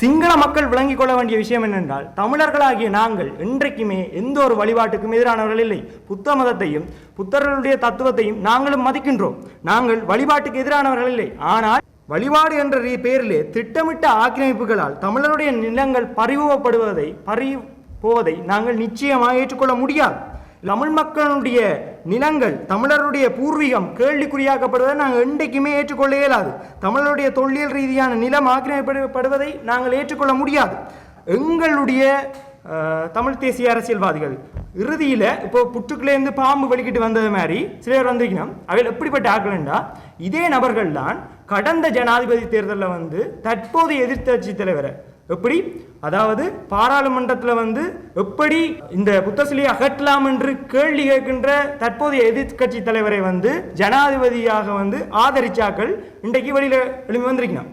சிங்கள மக்கள் விளங்கிக் கொள்ள வேண்டிய விஷயம் என்னென்றால் தமிழர்களாகிய நாங்கள் இன்றைக்குமே எந்த ஒரு வழிபாட்டுக்கும் எதிரானவர்கள் இல்லை. புத்த மதத்தையும் புத்தர்களுடைய தத்துவத்தையும் நாங்களும் மதிக்கின்றோம். நாங்கள் வழிபாட்டுக்கு எதிரானவர்கள் இல்லை. ஆனால் வழிபாடு என்ற பெயரிலே திட்டமிட்ட ஆக்கிரமிப்புகளால் தமிழருடைய நிலங்கள் பறிமுகப்படுவதை பறி போவதை நாங்கள் நிச்சயமாக ஏற்றுக்கொள்ள முடியாது. தமிழ் மக்களுடைய நிலங்கள் தமிழருடைய பூர்வீகம் கேள்விக்குறியாக்கப்படுவதை நாங்கள் என்றைக்குமே ஏற்றுக்கொள்ள இயலாது. தமிழருடைய தொல்லியல் ரீதியான நிலம் ஆக்கிரமிப்படுவதை நாங்கள் ஏற்றுக்கொள்ள முடியாது. எங்களுடைய தமிழ் தேசிய அரசியல்வாதிகள் இறுதியில் இப்போ புற்றுக்குள்ளேருந்து பாம்பு வெளிக்கிட்டு வந்தது மாதிரி சிலர் வந்திருக்கணும். அவையில் எப்படிப்பட்ட ஆக்கலண்டா இதே நபர்கள் தான் கடந்த ஜனாதிபதி தேர்தலில் வந்து தற்போதைய எதிர்த்தட்சி தலைவரை எப்படி? அதாவது பாராளுமன்றத்தில் வந்து எப்படி இந்த புத்த சிலையை அகற்றலாம் என்று கேள்வி கேட்கின்ற தற்போதைய எதிர்க்கட்சி தலைவரை வந்து ஜனாதிபதியாக வந்து ஆதரிச்சாக்கள் இன்றைக்கு வெளியில் எழுப்பி வந்திருக்கணும்